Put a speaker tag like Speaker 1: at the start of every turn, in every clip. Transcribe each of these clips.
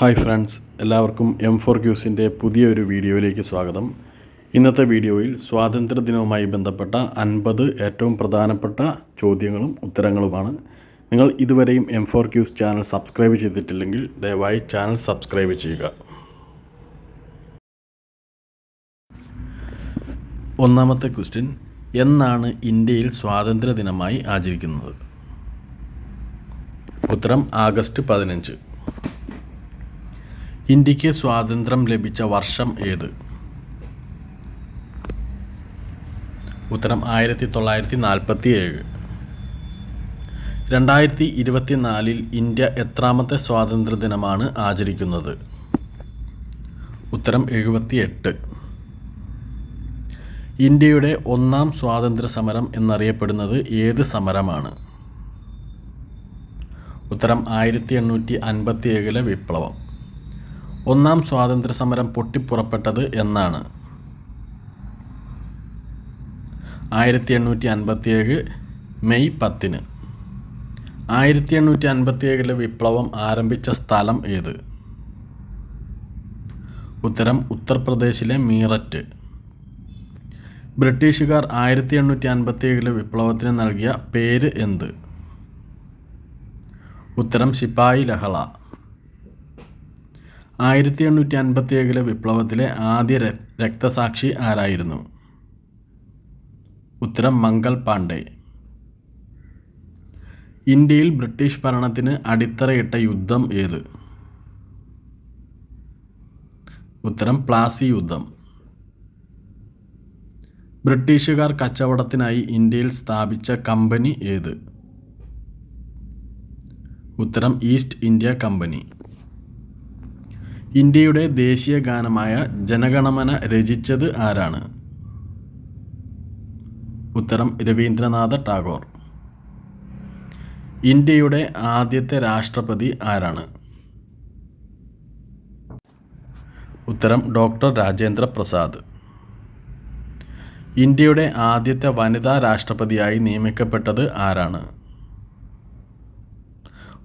Speaker 1: Hi friends എല്ലാവർക്കും M four ക്യൂസിന്റെ പുതിയൊരു വീഡിയോയിലേക്ക് സ്വാഗതം. ഇന്നത്തെ വീഡിയോയിൽ സ്വാതന്ത്ര്യദിനവുമായി ബന്ധപ്പെട്ട അൻപത് ഏറ്റവും പ്രധാനപ്പെട്ട ചോദ്യങ്ങളും ഉത്തരങ്ങളുമാണ്. നിങ്ങൾ ഇതുവരെയും M four Qs channel subscribe ചെയ്തിട്ടില്ലെങ്കിൽ ദയവായി ചാനൽ സബ്സ്ക്രൈബ് ചെയ്യുക. ഒന്നാമത്തെ ക്വസ്റ്റ്യൻ എന്നാണ് ഇന്ത്യയിൽ സ്വാതന്ത്ര്യദിനമായി ആചരിക്കുന്നത്? ഉത്തരം ആഗസ്റ്റ് പതിനഞ്ച്. ഇന്ത്യയ്ക്ക് സ്വാതന്ത്ര്യം ലഭിച്ച വർഷം ഏത്? ഉത്തരം ആയിരത്തി തൊള്ളായിരത്തി നാൽപ്പത്തി ഏഴ് രണ്ടായിരത്തി ഇരുപത്തിനാലിൽ ഇന്ത്യ എത്രാമത്തെ സ്വാതന്ത്ര്യ ദിനമാണ് ആചരിക്കുന്നത്? ഉത്തരം എഴുപത്തി എട്ട് ഇന്ത്യയുടെ ഒന്നാം സ്വാതന്ത്ര്യ സമരം എന്നറിയപ്പെടുന്നത് ഏത് സമരമാണ്? ഉത്തരം ആയിരത്തി എണ്ണൂറ്റി അൻപത്തി ഏഴിലെ വിപ്ലവം. ഒന്നാം സ്വാതന്ത്ര്യ സമരം പൊട്ടിപ്പുറപ്പെട്ടത് എന്നാണ്. ആയിരത്തി എണ്ണൂറ്റി അൻപത്തിയേഴ് മെയ് പത്തിന്. ആയിരത്തി എണ്ണൂറ്റി അൻപത്തിയേഴിലെ വിപ്ലവം ആരംഭിച്ച സ്ഥലം ഏത്? ഉത്തരം ഉത്തർപ്രദേശിലെ മീററ്റ്. ബ്രിട്ടീഷുകാർ ആയിരത്തി എണ്ണൂറ്റി അൻപത്തിയേഴിലെ വിപ്ലവത്തിന് നൽകിയ പേര് എന്ത്? ഉത്തരം ശിപായി ലഹള. ആയിരത്തി എണ്ണൂറ്റി അൻപത്തി ഏഴിലെ വിപ്ലവത്തിലെ ആദ്യ രക്തസാക്ഷി ആരായിരുന്നു? ഉത്തരം മംഗൾ പാണ്ഡെ. ഇന്ത്യയിൽ ബ്രിട്ടീഷ് ഭരണത്തിന് അടിത്തറയിട്ട യുദ്ധം ഏത്? ഉത്തരം പ്ലാസി യുദ്ധം. ബ്രിട്ടീഷുകാർ കച്ചവടത്തിനായി ഇന്ത്യയിൽ സ്ഥാപിച്ച കമ്പനി ഏത്? ഉത്തരം ഈസ്റ്റ് ഇന്ത്യ കമ്പനി. ഇന്ത്യയുടെ ദേശീയ ഗാനമായ ജനഗണമന രചിച്ചത് ആരാണ്? ഉത്തരം രവീന്ദ്രനാഥ ടാഗോർ. ഇന്ത്യയുടെ ആദ്യത്തെ രാഷ്ട്രപതി ആരാണ്? ഉത്തരം ഡോക്ടർ രാജേന്ദ്ര പ്രസാദ്. ഇന്ത്യയുടെ ആദ്യത്തെ വനിതാ രാഷ്ട്രപതിയായി നിയമിക്കപ്പെട്ടത് ആരാണ്?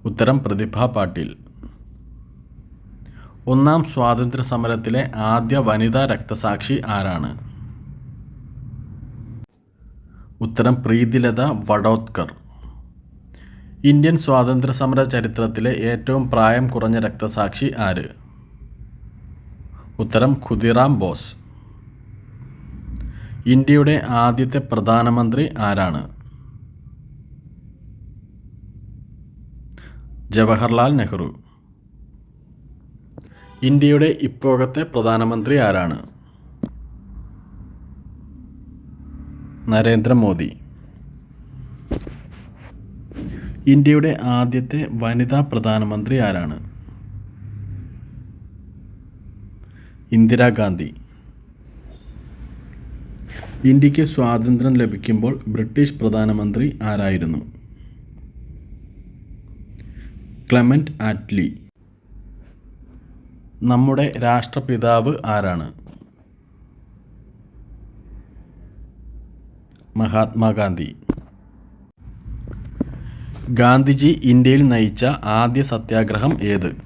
Speaker 1: ഉത്തരം പ്രതിഭ പാട്ടീൽ. ഒന്നാം സ്വാതന്ത്ര്യ സമരത്തിലെ ആദ്യ വനിതാ രക്തസാക്ഷി ആരാണ്? ഉത്തരം പ്രീതിലത വഡോത്കർ ഇന്ത്യൻ സ്വാതന്ത്ര്യ സമര ചരിത്രത്തിലെ ഏറ്റവും പ്രായം കുറഞ്ഞ രക്തസാക്ഷി ആര്? ഉത്തരം ഖുദിറാം ബോസ്. ഇന്ത്യയുടെ ആദ്യത്തെ പ്രധാനമന്ത്രി ആരാണ്? ജവഹർലാൽ നെഹ്റു. ഇന്ത്യയുടെ ഇപ്പോഴത്തെ പ്രധാനമന്ത്രി ആരാണ്? നരേന്ദ്രമോദി. ഇന്ത്യയുടെ ആദ്യത്തെ വനിതാ പ്രധാനമന്ത്രി ആരാണ്? ഇന്ദിരാഗാന്ധി. ഇന്ത്യയ്ക്ക് സ്വാതന്ത്ര്യം ലഭിക്കുമ്പോൾ ബ്രിട്ടീഷ് പ്രധാനമന്ത്രി ആരായിരുന്നു? Clement Attlee. നമ്മുടെ രാഷ്ട്രപിതാവ് ആരാണ്? മഹാത്മാഗാന്ധി. ഗാന്ധിജി ഇന്ത്യയിൽ നയിച്ച ആദ്യ സത്യാഗ്രഹം ഏത്?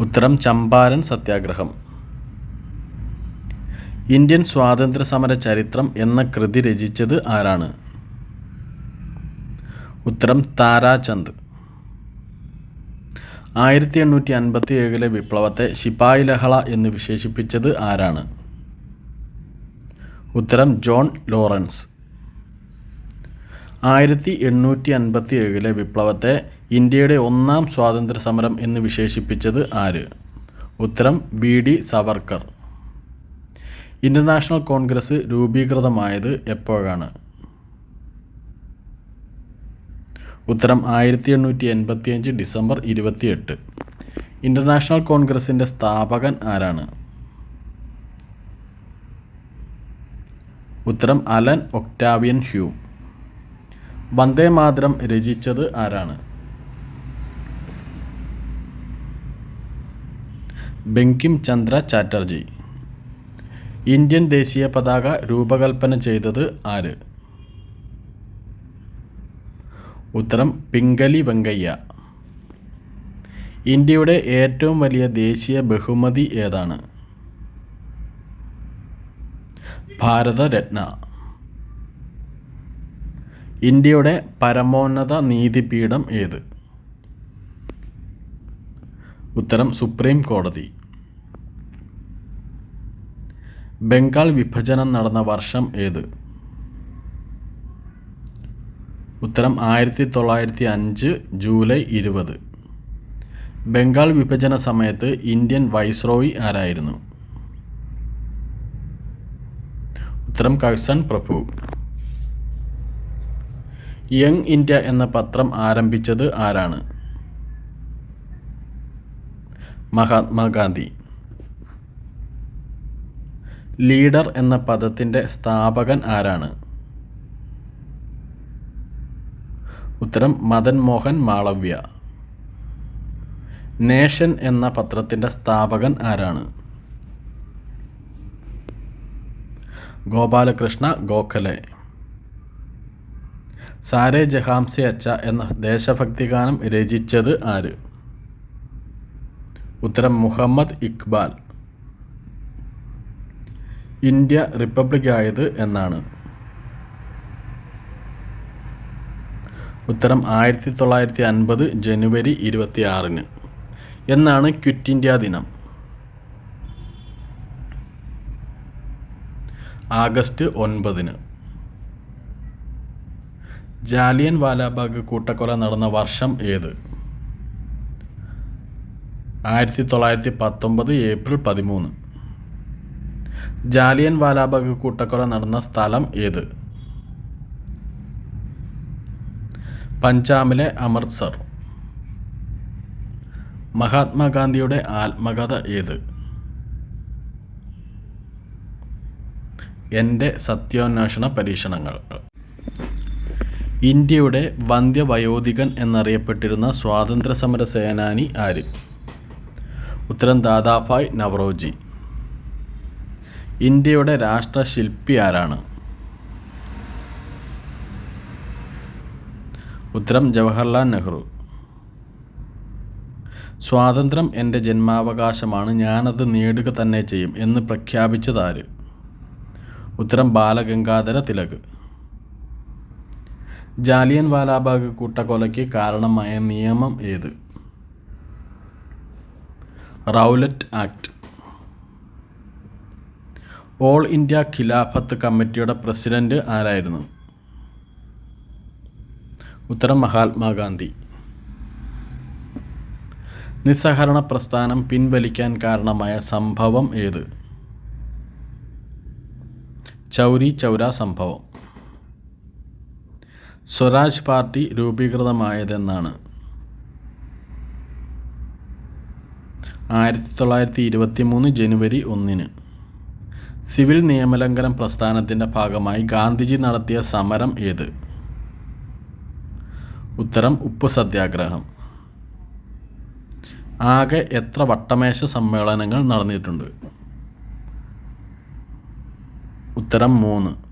Speaker 1: ഉത്തരം ചമ്പാരൻ സത്യാഗ്രഹം. ഇന്ത്യൻ സ്വാതന്ത്ര്യ സമര ചരിത്രം എന്ന കൃതി രചിച്ചത് ആരാണ്? ഉത്തരം താരാചന്ദ്. ആയിരത്തി എണ്ണൂറ്റി അൻപത്തി ഏഴിലെ വിപ്ലവത്തെ ശിപായി ലഹള എന്ന് വിശേഷിപ്പിച്ചത് ആരാണ്? ഉത്തരം ജോൺ ലോറൻസ്. ആയിരത്തി എണ്ണൂറ്റി അൻപത്തി ഏഴിലെ വിപ്ലവത്തെ ഇന്ത്യയുടെ ഒന്നാം സ്വാതന്ത്ര്യ സമരം എന്ന് വിശേഷിപ്പിച്ചത് ആര്? ഉത്തരം B D Savarkar. International Congress രൂപീകൃതമായത് എപ്പോഴാണ്? ഉത്തരം ആയിരത്തി എണ്ണൂറ്റി എൺപത്തിയഞ്ച് ഡിസംബർ ഇരുപത്തിയെട്ട്. ഇന്റർനാഷണൽ കോൺഗ്രസിന്റെ സ്ഥാപകൻ ആരാണ്? ഉത്തരം Allan Octavian Hume. Vande Mataram രചിച്ചത് ആരാണ്? ബെങ്കിം ചന്ദ്ര ചാറ്റർജി. ഇന്ത്യൻ ദേശീയ പതാക രൂപകൽപ്പന ചെയ്തത് ആര്? ഉത്തരം പിംഗലി വെങ്കയ്യ. ഇന്ത്യയുടെ ഏറ്റവും വലിയ ദേശീയ ബഹുമതി ഏതാണ്? ഭാരതരത്ന. ഇന്ത്യയുടെ പരമോന്നത നീതിപീഠം ഏത്? ഉത്തരം സുപ്രീം കോടതി. ബംഗാൾ വിഭജനം നടന്ന വർഷം ഏത്? ഉത്തരം ആയിരത്തി തൊള്ളായിരത്തി അഞ്ച് ജൂലൈ ഇരുപത്. ബംഗാൾ വിഭജന സമയത്ത് ഇന്ത്യൻ വൈസ്രോയി ആരായിരുന്നു? ഉത്തരം കഴ്സൺ പ്രഭു. യങ് ഇന്ത്യ എന്ന പത്രം ആരംഭിച്ചത് ആരാണ്? മഹാത്മാഗാന്ധി ലീഡർ എന്ന പദത്തിന്റെ സ്ഥാപകൻ ആരാണ്? ഉത്തരം മദൻ മോഹൻ മാളവ്യ. നേഷൻ എന്ന പത്രത്തിന്റെ സ്ഥാപകൻ ആരാണ്? ഗോപാലകൃഷ്ണ ഗോഖലെ. സാരെ ജഹാംസെ അച്ച എന്ന ദേശഭക്തി ഗാനം രചിച്ചത് ആര്? ഉത്തരം മുഹമ്മദ് ഇക്ബാൽ. ഇന്ത്യ റിപ്പബ്ലിക് ആയത് എന്നാണ്. ഉത്തരം ആയിരത്തി തൊള്ളായിരത്തി അൻപത് ജനുവരി ഇരുപത്തി ആറിന് എന്നാണ് ക്വിറ്റ് ഇന്ത്യ ദിനം. ആഗസ്റ്റ് ഒൻപതിന്. ജാലിയൻ വാലാബാഗ് കൂട്ടക്കൊല നടന്ന വർഷം ഏത്? ആയിരത്തി തൊള്ളായിരത്തി പത്തൊമ്പത് ഏപ്രിൽ പതിമൂന്ന്. ജാലിയൻ വാലാബാഗ് കൂട്ടക്കൊല നടന്ന സ്ഥലം ഏത്? പഞ്ചാബിലെ അമൃത്സർ മഹാത്മാഗാന്ധിയുടെ ആത്മകഥ ഏത്? എന്റെ സത്യാന്വേഷണ പരീക്ഷണങ്ങൾ. ഇന്ത്യയുടെ വന്ധ്യവയോധികൻ എന്നറിയപ്പെട്ടിരുന്ന സ്വാതന്ത്ര്യ സമര സേനാനി ആര്? ഉത്തരം ദാദാഭായ് നവറോജി. ഇന്ത്യയുടെ രാഷ്ട്രശില്പി ആരാണ്? ഉത്തരം ജവഹർലാൽ നെഹ്റു. സ്വാതന്ത്ര്യം എന്റെ ജന്മാവകാശമാണ് ഞാനത് നേടുക തന്നെ ചെയ്യും എന്ന് പ്രഖ്യാപിച്ചതാര് ഉത്തരം ബാലഗംഗാധര തിലക്. ജാലിയൻ വാലാബാഗ് കൂട്ടക്കൊലയ്ക്ക് കാരണമായ നിയമം ഏത്? Rowlatt Act. All India Khilafat കമ്മിറ്റിയുടെ പ്രസിഡന്റ് ആരായിരുന്നു? ഉത്തരം മഹാത്മാഗാന്ധി. നിസ്സഹരണ പ്രസ്ഥാനം പിൻവലിക്കാൻ കാരണമായ സംഭവം ഏത്? ചൗരി ചൗര സംഭവം. സ്വരാജ് പാർട്ടി രൂപീകൃതമായതെന്നാണ്. ആയിരത്തി തൊള്ളായിരത്തി ഇരുപത്തി മൂന്ന് ജനുവരി ഒന്നിന് സിവിൽ നിയമലംഘനം പ്രസ്ഥാനത്തിന്റെ ഭാഗമായി ഗാന്ധിജി നടത്തിയ സമരം ഏത്? ഉത്തരം ഉപ്പ് സത്യാഗ്രഹം. ആകെ എത്ര വട്ടമേശ സമ്മേളനങ്ങൾ നടന്നിട്ടുണ്ട്? ഉത്തരം മൂന്ന്.